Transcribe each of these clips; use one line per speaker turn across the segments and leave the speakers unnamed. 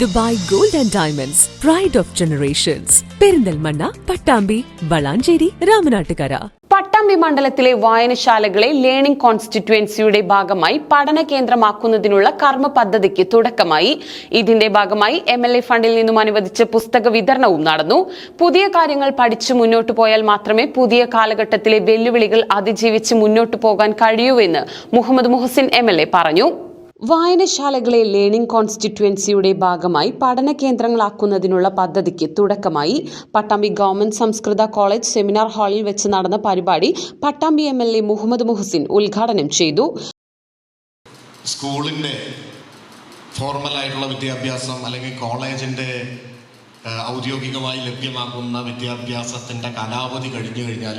Dubai gold and diamonds pride of generations Perinthalmanna Pattambi Valanchery Ramanattukara.
Pattambi മണ്ഡലത്തിലെ വായനശാലകളെ learning കോൺസ്റ്റിറ്റ്യുവൻസിയുടെ ഭാഗമായി പഠന കേന്ദ്രമാക്കുന്നതിനുള്ള കർമ്മ പദ്ധതിക്ക് തുടക്കമായി. ഇതിന്റെ ഭാഗമായി എം എൽ എ ഫണ്ടിൽ നിന്നും അനുവദിച്ച പുസ്തക വിതരണവും നടന്നു. പുതിയ കാര്യങ്ങൾ പഠിച്ചു മുന്നോട്ടു പോയാൽ മാത്രമേ പുതിയ കാലഘട്ടത്തിലെ വെല്ലുവിളികൾ അതിജീവിച്ച് മുന്നോട്ടു പോകാൻ കഴിയൂവെന്ന് മുഹമ്മദ് മുഹസിൻ എം പറഞ്ഞു. വായനശാലകളെ ലേണിംഗ് കോൺസ്റ്റിറ്റ്യുവൻസിയുടെ ഭാഗമായി പഠന കേന്ദ്രങ്ങളാക്കുന്നതിനുള്ള പദ്ധതിക്ക് തുടക്കമായി പട്ടാമ്പി ഗവൺമെന്റ് സംസ്കൃത കോളേജ് സെമിനാർ ഹാളിൽ വെച്ച് നടന്ന പരിപാടി Pattambi M L A Muhammed Muhsin ഉദ്ഘാടനം ചെയ്തു.
സ്കൂളിന്റെ ഫോർമൽ ഫോർമലായിട്ടുള്ള വിദ്യാഭ്യാസം അല്ലെങ്കിൽ കോളേജിന്റെ ഔദ്യോഗികമായി ലഭ്യമാക്കുന്ന വിദ്യാഭ്യാസത്തിന്റെ കാലാവധി കഴിഞ്ഞു കഴിഞ്ഞാൽ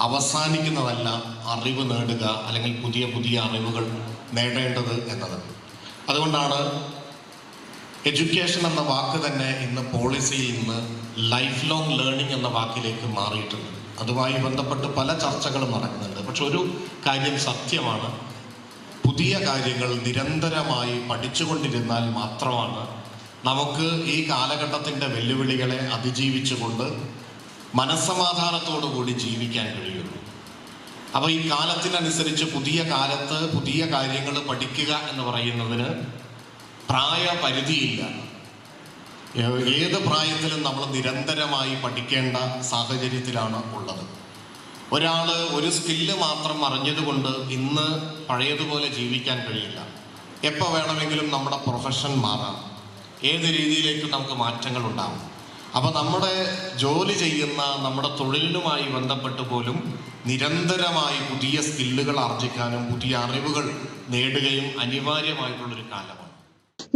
അവസാനിക്കുന്നതല്ല അറിവ് നേടുക അല്ലെങ്കിൽ പുതിയ പുതിയ അറിവുകൾ നേടേണ്ടത് എന്നത്. അതുകൊണ്ടാണ് എഡ്യൂക്കേഷൻ എന്ന വാക്ക് തന്നെ ഇന്ന് പോളിസിയിൽ നിന്ന് ലൈഫ് ലോങ് ലേണിംഗ് എന്ന വാക്കിലേക്ക് മാറിയിട്ടുണ്ട്. അതുമായി ബന്ധപ്പെട്ട് പല ചർച്ചകളും നടക്കുന്നുണ്ട്. പക്ഷെ ഒരു കാര്യം സത്യമാണ്. പുതിയ കാര്യങ്ങൾ നിരന്തരമായി പഠിച്ചുകൊണ്ടിരുന്നാൽ മാത്രമാണ് നമുക്ക് ഈ കാലഘട്ടത്തിന്റെ വെല്ലുവിളികളെ അതിജീവിച്ചുകൊണ്ട് മനസ്സമാധാനത്തോടു കൂടി ജീവിക്കാൻ കഴിയുള്ളൂ അപ്പോൾ ഈ കാലത്തിനനുസരിച്ച് പുതിയ കാലത്ത് പുതിയ കാര്യങ്ങൾ പഠിക്കുക എന്ന് പറയുന്നതിന് പ്രായപരിധിയില്ല. ഏത് പ്രായത്തിലും നമ്മൾ നിരന്തരമായി പഠിക്കേണ്ട സാഹചര്യത്തിലാണ് ഉള്ളത്. ഒരാൾ ഒരു സ്കില്ല് മാത്രം അറിഞ്ഞതുകൊണ്ട് ഇന്ന് പഴയതുപോലെ ജീവിക്കാൻ കഴിയില്ല. എപ്പോൾ വേണമെങ്കിലും നമ്മുടെ പ്രൊഫഷൻ മാറാം. ഏത് രീതിയിലേക്കും നമുക്ക് മാറ്റങ്ങൾ ഉണ്ടാകും അപ്പോൾ നമ്മുടെ ജോലി ചെയ്യുന്ന നമ്മുടെ തൊഴിലിനുമായി ബന്ധപ്പെട്ട് പോലും നിരന്തരമായി പുതിയ സ്കില്ലുകൾ ആർജിക്കാനും പുതിയ അറിവുകൾ നേടുകയും അനിവാര്യമായിട്ടുള്ളൊരു കാലമാണ്.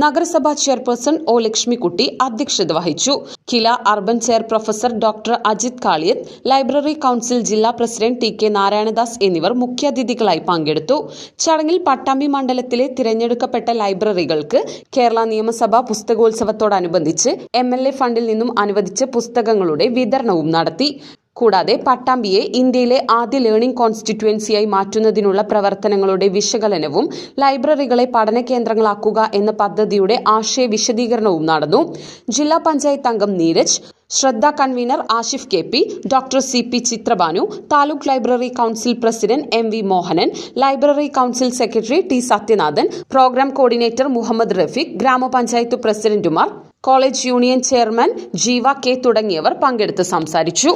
നഗരസഭാ ചെയർപേഴ്സൺ ഒ ലക്ഷ്മിക്കുട്ടി അധ്യക്ഷത വഹിച്ചു. Kila urban chair professor doctor Ajith Kaliyath library council ജില്ലാ പ്രസിഡന്റ് ടി കെ നാരായണദാസ് എന്നിവർ മുഖ്യാതിഥികളായി പങ്കെടുത്തു. ചടങ്ങിൽ പട്ടാമ്പി മണ്ഡലത്തിലെ തിരഞ്ഞെടുക്കപ്പെട്ട ലൈബ്രറികൾക്ക് കേരള നിയമസഭാ പുസ്തകോത്സവത്തോടനുബന്ധിച്ച് എം എൽ എ ഫണ്ടിൽ നിന്നും അനുവദിച്ച പുസ്തകങ്ങളുടെ വിതരണവും നടത്തി. കൂടാതെ പട്ടാമ്പിയെ ഇന്ത്യയിലെ ആദ്യ ലേണിംഗ് കോൺസ്റ്റിറ്റ്യുവൻസിയായി മാറ്റുന്നതിനുള്ള പ്രവർത്തനങ്ങളുടെ വിശകലനവും ലൈബ്രറികളെ പഠന കേന്ദ്രങ്ങളാക്കുക എന്ന പദ്ധതിയുടെ ആശയ വിശദീകരണവും നടന്നു. ജില്ലാ പഞ്ചായത്ത് അംഗം Neeraj Shraddha convener Ashif K P doctor C P Chithrabhanu taluk library council president M V Mohanan library council secretary T Sathyanathan program coordinator Muhammed Rafeeq ഗ്രാമപഞ്ചായത്ത് പ്രസിഡന്റുമാർ college union chairman Jeeva K തുടങ്ങിയവർ പങ്കെടുത്ത് സംസാരിച്ചു.